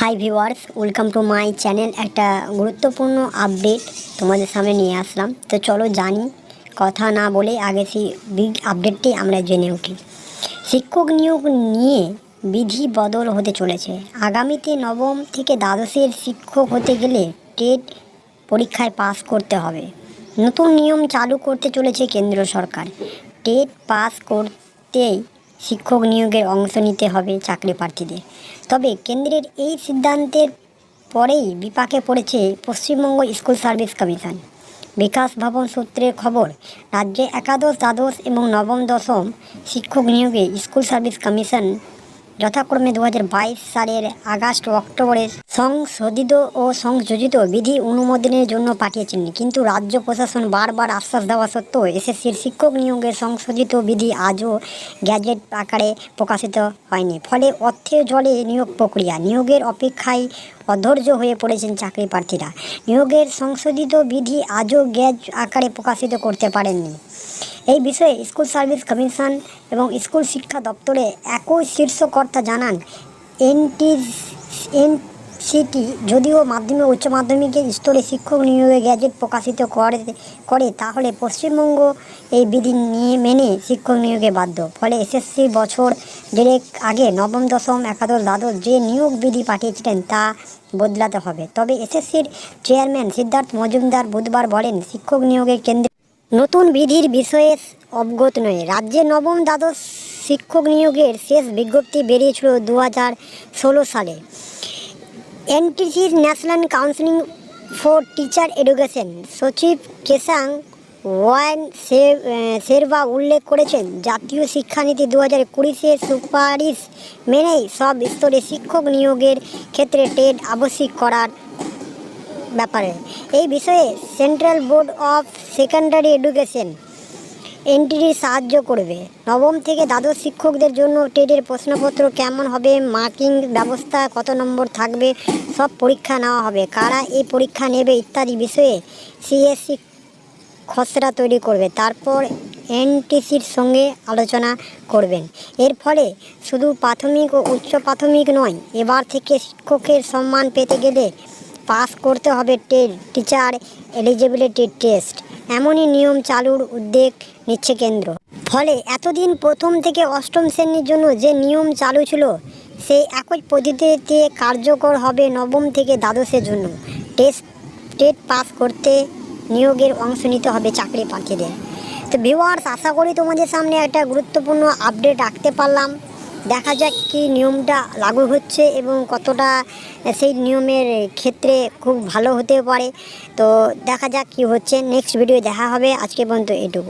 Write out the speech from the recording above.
Hi viewers welcome to my channel একটা গুরুত্বপূর্ণ update তোমাদের সামনে নিয়ে আসলাম। তো চলো জানি, কথা না বলে আগে সেই বিগ আপডেটটি আমরা জেনে উঠি। শিক্ষক নিয়োগ নিয়ে বিধি বদল হতে চলেছে। আগামীতে নবম থেকে দ্বাদশের শিক্ষক হতে গেলে টেট পরীক্ষায় পাস করতে হবে। নতুন নিয়ম চালু করতে চলেছে কেন্দ্র সরকার। টেট পাস করতেই শিক্ষক নিয়োগের অংশ নিতে হবে চাকরি প্রার্থীদের। তবে কেন্দ্রের এই সিদ্ধান্তের পরেই বিপাকে পড়েছে Paschimbanga school service commission. Bikash Bhavan সূত্রের খবর, রাজ্যে একাদশ, দ্বাদশ এবং নবম, দশম শিক্ষক নিয়োগে স্কুল সার্ভিস কমিশন যথাক্রমে দু হাজার বাইশ সালের আগস্ট অক্টোবরে সংশোধিত ও সংযোজিত বিধি অনুমোদনের জন্য পাঠিয়েছেন। কিন্তু রাজ্য প্রশাসন বারবার আশ্বাস দেওয়া সত্ত্বেও এসএসসির শিক্ষক নিয়োগের সংশোধিত বিধি আজও গ্যাজেট আকারে প্রকাশিত হয়নি। ফলে অর্থের জলে নিয়োগ প্রক্রিয়া, নিয়োগের অপেক্ষায় অধৈর্য হয়ে পড়েছেন চাকরি প্রার্থীরা। নিয়োগের সংশোধিত বিধি আজও গ্যাজ আকারে প্রকাশিত করতে পারেননি। এই বিষয়ে স্কুল সার্ভিস কমিশন এবং স্কুল শিক্ষা দপ্তরে একই শীর্ষকর্তা জানান এনটি এনসিটি যদিও মাধ্যমিক উচ্চ মাধ্যমিকের স্তরে শিক্ষক নিয়োগে গ্যাজেট প্রকাশিত করে করে, তাহলে পশ্চিমবঙ্গ এই বিধি নিয়ে মেনে শিক্ষক নিয়োগে বাধ্য। ফলে এসএসসি বছর দেড়েক আগে নবম, দশম, একাদশ, দ্বাদশ যে নিয়োগ বিধি পাঠিয়েছিলেন তা বদলাতে হবে। তবে এসএসসির চেয়ারম্যান সিদ্ধার্থ মজুমদার বুধবার বলেন, শিক্ষক নিয়োগের কেন্দ্রে নতুন বিধির বিষয়ে অবগত নয়। রাজ্যে নবম দ্বাদশ শিক্ষক নিয়োগের শেষ বিজ্ঞপ্তি বেরিয়েছিল দু হাজার ষোলো সালে। এনটিসির national counselling for teacher education সচিব কেসাং ওয়ান শেরবা উল্লেখ করেছেন, জাতীয় শিক্ষানীতি দু হাজার কুড়িতে সুপারিশ মেনেই সব স্তরে শিক্ষক নিয়োগের ক্ষেত্রে টেট আবশ্যিক করার ব্যাপারে। এই বিষয়ে central board of secondary education এনটিডি সাহায্য করবে। নবম থেকে দ্বাদশ শিক্ষকদের জন্য টেটের প্রশ্নপত্র কেমন হবে, মার্কিং ব্যবস্থা কত নম্বর থাকবে, সব পরীক্ষা নেওয়া হবে। কারা এই পরীক্ষা নেবে ইত্যাদি বিষয়ে সিএসসি খসড়া তৈরি করবে। তারপর এনটিসির সঙ্গে আলোচনা করবেন। এর ফলে শুধু প্রাথমিক ও উচ্চ প্রাথমিক নয়, এবার থেকে শিক্ষকের সম্মান পেতে গেলে পাস করতে হবে টিচার এলিজিবিলিটি টেস্ট এমনই নিয়ম চালুর উদ্যোগ নিচ্ছে কেন্দ্র। ফলে এতদিন প্রথম থেকে অষ্টম শ্রেণির জন্য যে নিয়ম চালু ছিল, সেই একই পদ্ধতিতে কার্যকর হবে নবম থেকে দ্বাদশের জন্য। টেস্ট টেট পাস করতে নিয়োগের অংশ নিতে হবে চাকরি প্রার্থীদের। তো ভিউয়ার্স আশা করি তোমাদের সামনে একটা গুরুত্বপূর্ণ আপডেট রাখতে পারলাম। দেখা যাক কি নিয়মটা লাগু হচ্ছে এবং কতটা সেই নিয়মের ক্ষেত্রে খুব ভালো হতে পারে। তো দেখা যাক কি হচ্ছে। নেক্সট ভিডিও দেখা হবে। আজকে পর্যন্ত এটুকু।